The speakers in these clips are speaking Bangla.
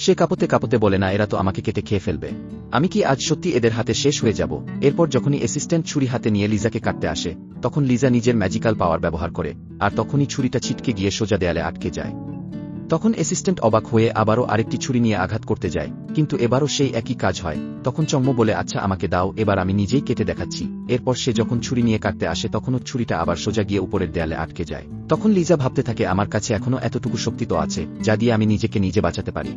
সে কাপতে কাপতে বলে, না, এরা তো আমাকে কেটে খেয়ে ফেলবে। আমি কি আজ সত্যি এদের হাতে শেষ হয়ে যাব? এরপর যখনই অ্যাসিস্ট্যান্ট ছুরি হাতে নিয়ে লিজাকে কাটতে আসে, তখন লিজা নিজের ম্যাজিক্যাল পাওয়ার ব্যবহার করে, আর তখনই ছুরিটা ছিটকে গিয়ে সোজা দেয়ালে আটকে যায়। তখন অ্যাসিস্ট্যান্ট অবাক হয়ে আবারও আরেকটি ছুরি নিয়ে আঘাত করতে যায়। কিন্তু এবারও সেই একই কাজ হয়। তখন চম্ম বলে আচ্ছা আমাকে দাও, এবার আমি নিজেই কেটে দেখাচ্ছি। এরপর সে যখন ছুরি নিয়ে কাটতে আসে, তখনও ছুরিটা আবার সোজা গিয়ে উপরের দেয়ালে আটকে যায়। তখন লিজা ভাবতে থাকে, আমার কাছে এখনও এতটুকু শক্তি তো আছে, যা দিয়ে আমি নিজেকে নিজে বাঁচাতে পারি।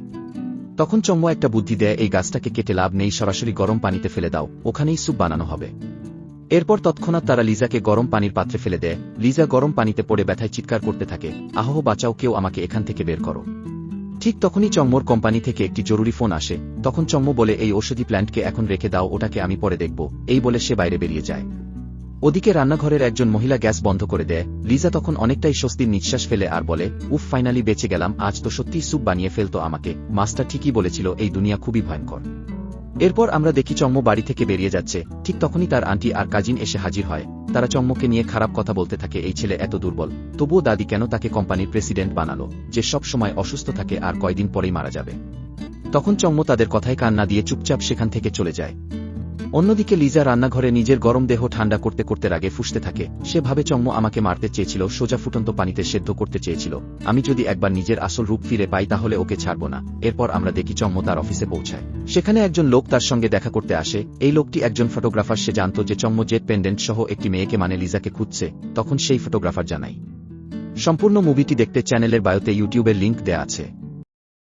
তখন চম্ম একটা বুদ্ধি দেয়, এই গাছটাকে কেটে লাভ নেই, সরাসরি গরম পানিতে ফেলে দাও, ওখানেই স্যুপ বানানো হবে। এরপর তৎক্ষণাৎ তারা লিজাকে গরম পানির পাত্রে ফেলে দেয়। লিজা গরম পানিতে পড়ে ব্যথায় চিৎকার করতে থাকে। আহ বাঁচাও, কেউ আমাকে এখান থেকে বের করো। ঠিক তখনই চম্মর কোম্পানি থেকে একটি জরুরি ফোন আসে। তখন চম্ম বলে, এই ঔষধি প্ল্যান্টকে এখন রেখে দাও, ওটাকে আমি পরে দেখব। এই বলে সে বাইরে বেরিয়ে যায়। ওদিকে রান্নাঘরের একজন মহিলা গ্যাস বন্ধ করে দেয়। লিজা তখন অনেকটাই স্বস্তির নিঃশ্বাস ফেলে আর বলে, উফ, ফাইনালি বেঁচে গেলাম, আজ তো সত্যিই স্যুপ বানিয়ে ফেলতো আমাকে। মাস্টার ঠিকই বলেছিল, এই দুনিয়া খুবই ভয়ঙ্কর। এরপর আমরা দেখি চম্ম বাড়ি থেকে বেরিয়ে যাচ্ছে। ঠিক তখনই তার আন্টি আর কাজিন এসে হাজির হয়। তারা চম্মকে নিয়ে খারাপ কথা বলতে থাকে, এই ছেলে এত দুর্বল। তবুও দাদি কেন তাকে কোম্পানির প্রেসিডেন্ট বানালো? যে সব সময় অসুস্থ থাকে আর কয়দিন পরেই মারা যাবে। তখন চম্ম তাদের কথায় কান না দিয়ে চুপচাপ সেখান থেকে চলে যায়। অন্যদিকে লিজা রান্নাঘরে নিজের গরম দেহ ঠান্ডা করতে করতে রাগে ফুসতে থাকে। সে ভাবে চম্ম আমাকে মারতে চেয়েছিল, সোজা ফুটন্ত পানিতে সেদ্ধ করতে চেয়েছিল। আমি যদি একবার নিজের আসল রূপ ফিরে পাই তাহলে ওকে ছাড়ব না। এরপর আমরা দেখি চম্ম তার অফিসে পৌঁছায়। সেখানে একজন লোক তার সঙ্গে দেখা করতে আসে। এই লোকটি একজন ফটোগ্রাফার। সে জানত যে চম্ম জেট পেন্ডেন্ট সহ একটি মেয়েকে মানে লিজাকে খুঁজছে। তখন সেই ফটোগ্রাফার জানাই সম্পূর্ণ মুভিটি দেখতে চ্যানেলের বায়োতে ইউটিউবের লিঙ্ক দেয়া আছে।